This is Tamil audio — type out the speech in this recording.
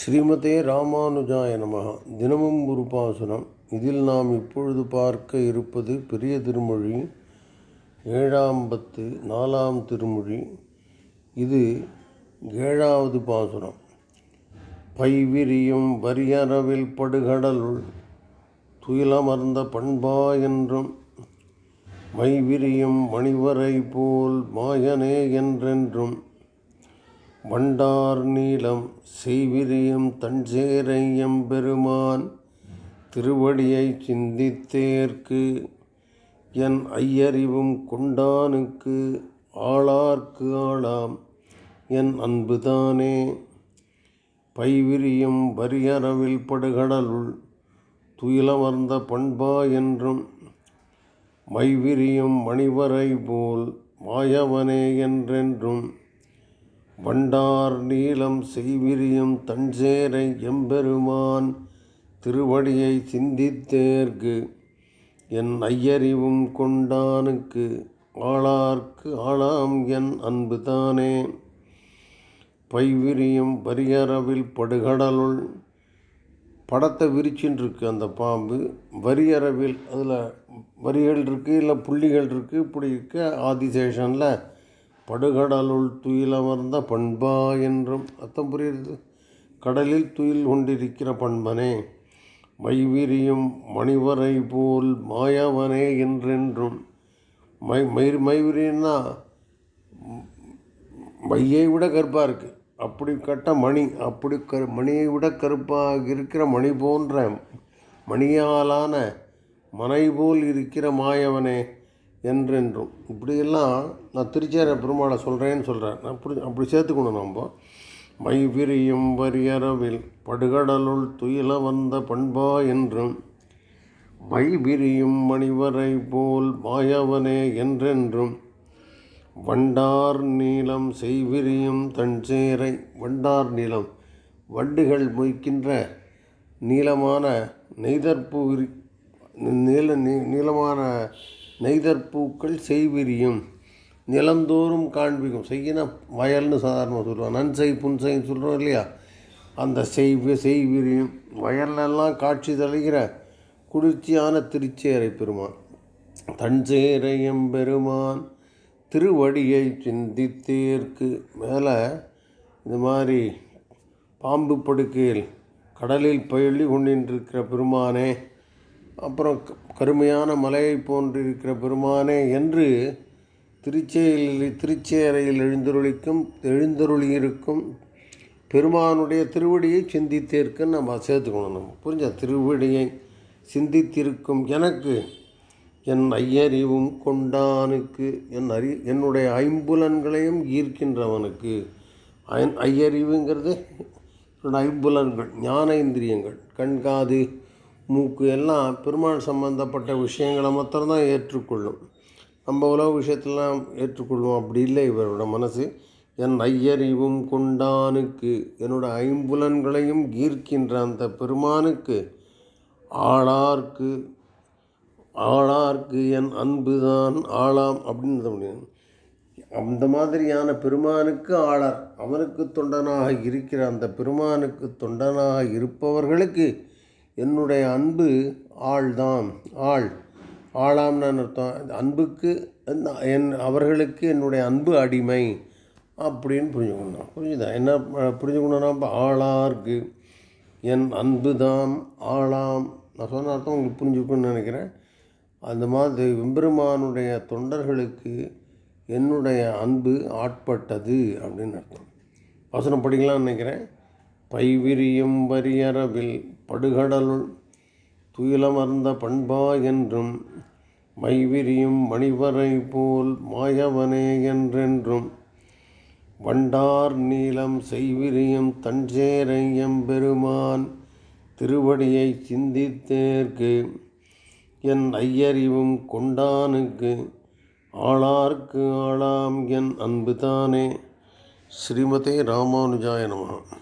ஸ்ரீமதே ராமானுஜாய நமக தினமும் ஒரு பாசுரம். இதில் நாம் இப்பொழுது பார்க்க இருப்பது பெரிய திருமொழி ஏழாம் பத்து நாலாம் திருமொழி. இது ஏழாவது பாசுரம். பைவிரியும் வரியறவில் படுகடலுள் துயிலமர்ந்த பண்பா என்றும் மைவிரியும் மணிவரை போல் மாயனே என்றென்றும் வண்டார் நீளம் செய்விரியம் தஞ்சேரையம் எம்பெருமான் திருவடியை சிந்தித்தேற்கு என் ஐயறிவும் கொண்டானுக்கு ஆளார்க்கு ஆளாம். என் அன்புதானே பைவிரியும் வரியறவில் படுகடலுள் துயிலமர்ந்த பண்பா என்றும் மைவிரியும் மணிவரை போல் மாயவனே என்றென்றும் வண்டார் நீலம் செய்விரியும் தஞ்சேரை எம்பெருமான் திருவடியை சிந்தித்தேர்க்கு என் ஐயறிவும் கொண்டானுக்கு ஆளார்க்கு ஆளாம் என் அன்புதானே. பைவிரியும் வரியறவில் படுகடலுள் படத்தை விரிச்சின்ருக்கு அந்த பாம்பு. வரியறவில் அதில் வரிகள் இருக்குது இல்லை புள்ளிகள் இருக்குது இப்படி இருக்க ஆதிசேஷனில் படுகடலுள் துயிலமர்ந்த பண்பா என்றும் அர்த்தம் புரியுது கடலில் துயில் கொண்டிருக்கிற பண்பனே மைவிரியும் மணிவரை போல் மாயவனே என்றென்றும். மை மயிர் மைவிரின்னா மையை விட கருப்பாக இருக்குது அப்படி கட்ட மணி அப்படி கரு மணியை விட கருப்பாக இருக்கிற மணி போன்ற மணியாலான மனை போல் இருக்கிற மாயவனே என்றென்றும். இப்படியெல்லாம் நான் திருச்சேர பெருமாளை சொல்கிறேன்னு சொல்கிறேன் நான் அப்படி அப்படி சேர்த்துக்கணும் நம்ம. மை விரியும் வரியறவில் படுகடலுள் துயில வந்த பண்பா என்றும் மை விரியும் மணிவரை போல் மாயவனே என்றென்றும் வண்டார் நீளம் செய்விரியும் தன்சேரை வண்டார் நீளம் வண்டுகள் மொய்க்கின்ற நீளமான நெய்தற்பு நீள நீ நீளமான நெய்தற்பூக்கள் செய்விரியும். நிலந்தோறும் காண்பிக்கும். செய்யினா வயல்னு சாதாரணமாக சொல்லுவோம் நன்சை புன்சைன்னு சொல்கிறோம் இல்லையா? அந்த செய்வி செய்விரியும். வயல்லெல்லாம் காட்சி தழுகிற குளிர்ச்சியான திருச்சேரை பெருமான். தஞ்சேரையும் பெருமான் திருவடியை சிந்தித்தேற்கு. மேலே இந்த மாதிரி பாம்பு படுக்கையில் கடலில் பயிலி கொண்டிருக்கிற பெருமானே அப்புறம் கருமையான மலையை போன்றிருக்கிற பெருமானே என்று திருச்சேயில் திருச்சேரையில் எழுந்தருளிக்கும் எழுந்தருளியிருக்கும் பெருமானுடைய திருவடியை சிந்தித்தேற்குன்னு நம்ம சேர்த்துக்கணும் நம்ம புரிஞ்ச? திருவடியை சிந்தித்திருக்கும் எனக்கு என் ஐயறிவும் கொண்டானுக்கு என் அறி என்னுடைய ஐம்புலன்களையும் ஈர்க்கின்றவனுக்கு ஐயறிவுங்கிறது என்னோட ஐம்புலன்கள் ஞானேந்திரியங்கள் கண்காது மூக்கு எல்லாம் பெருமாள் சம்பந்தப்பட்ட விஷயங்களை மாத்திரம்தான் ஏற்றுக்கொள்ளும். நம்ம உலக விஷயத்தெல்லாம் ஏற்றுக்கொள்வோம். அப்படி இல்லை இவரோட மனசு என் ஐயறிவும் கொண்டானுக்கு என்னோட ஐம்புலன்களையும் ஈர்க்கின்ற அந்த பெருமானுக்கு ஆளார்க்கு ஆளார்க்கு என் அன்புதான் ஆளாம் அப்படின்னு முடியும் அந்த மாதிரியான பெருமானுக்கு ஆளார். அவனுக்கு தொண்டனாக இருக்கிற அந்த பெருமானுக்கு தொண்டனாக இருப்பவர்களுக்கு என்னுடைய அன்பு ஆள்தான். ஆள். ஆளாம்னு அர்த்தம். அன்புக்கு என் அவர்களுக்கு என்னுடைய அன்பு அடிமை அப்படின்னு புரிஞ்சுக்கணும். புரிஞ்சுதா? என்ன புரிஞ்சுக்கணும்னா இப்போ ஆளாருக்கு என் அன்பு தான் ஆளாம். நான் சொன்ன அர்த்தம் உங்களுக்கு புரிஞ்சுக்கணும்னு நினைக்கிறேன். அந்த மாதிரி வெம்பெருமானுடைய தொண்டர்களுக்கு என்னுடைய அன்பு ஆட்பட்டது அப்படின்னு அர்த்தம். வசனம் படிக்கலாம்னு நினைக்கிறேன். பைவிரியும் வரியறவில் படுகடலுள் துயிலமர்ந்த பண்பா என்றும் மைவிரியும் மணிவரை போல் மாயவனே என்றென்றும் வண்டார் நீளம் செய்விரியும் தஞ்சேரையம் எம்பெருமான் திருவடியை சிந்தித்தேற்கு என் ஐயறிவும் கொண்டானுக்கு ஆளார்க்கு ஆளாம் என் அன்புதானே. ஸ்ரீமதே ராமானுஜாய நம.